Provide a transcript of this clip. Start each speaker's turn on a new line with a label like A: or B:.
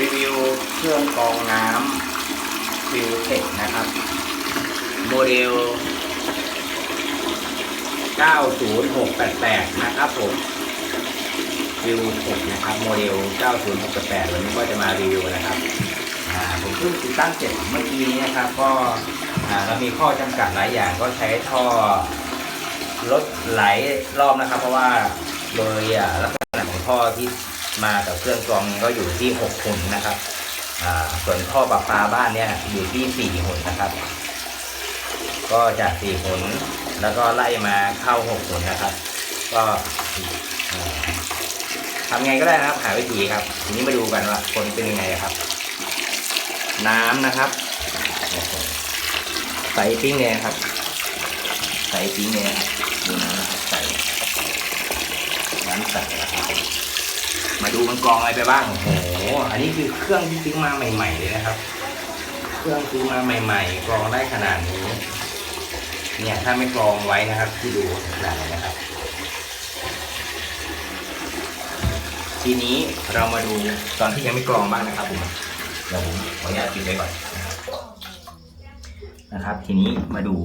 A: รีวิวเครื่องกรองน้ำฟิลเทคนะครับ โมเดล 90688 นะครับผมฟิลเทคนะครับ โมเดล 90688 วันนี้ก็จะมารีวิวนะครับผมเพิ่งติดตั้งเสร็จเมื่อกี้นี้นะครับ ก็เรามีข้อจำกัดหลายอย่างก็ใช้ท่อลดไหลรอบนะครับ เพราะว่าโดยลักษณะของท่อที่ มากับเครื่องกรองก็อยู่ที่6หุ่นนะครับอ่าส่วนท่อประปาบ้านเนี่ยอยู่ที่4หุ่นนะครับ ก็จาก4หุ่นแล้วก็ไล่มาเข้า6หุ่นนะครับ ก็ทำไงก็ได้นะครับหาวิธีครับ ทีนี้มาดูกันว่าผลเป็นยังไงครับ น้ำนะครับใส่ปิ้งเลยครับ ใส่ปิ้งเลยนะครับดูน้ำนะครับใส่น้ำใส่นะครับ มาดูมันกรองอะไรไปบ้างโอ้โหอันนี้คือเครื่องที่ซื้อมาใหม่ ๆ เลยนะครับ เครื่องซื้อมาใหม่ ๆ กรองได้ขนาดนี้ เนี่ยถ้าไม่กรองไว้นะครับ ที่ดูขนาดนี้นะครับ ทีนี้เรามาดูตอนที่ยังไม่กรองบ้างนะครับผมเดี๋ยวผมขออนุญาตปิดไว้ก่อนนะครับ ทีนี้มาดู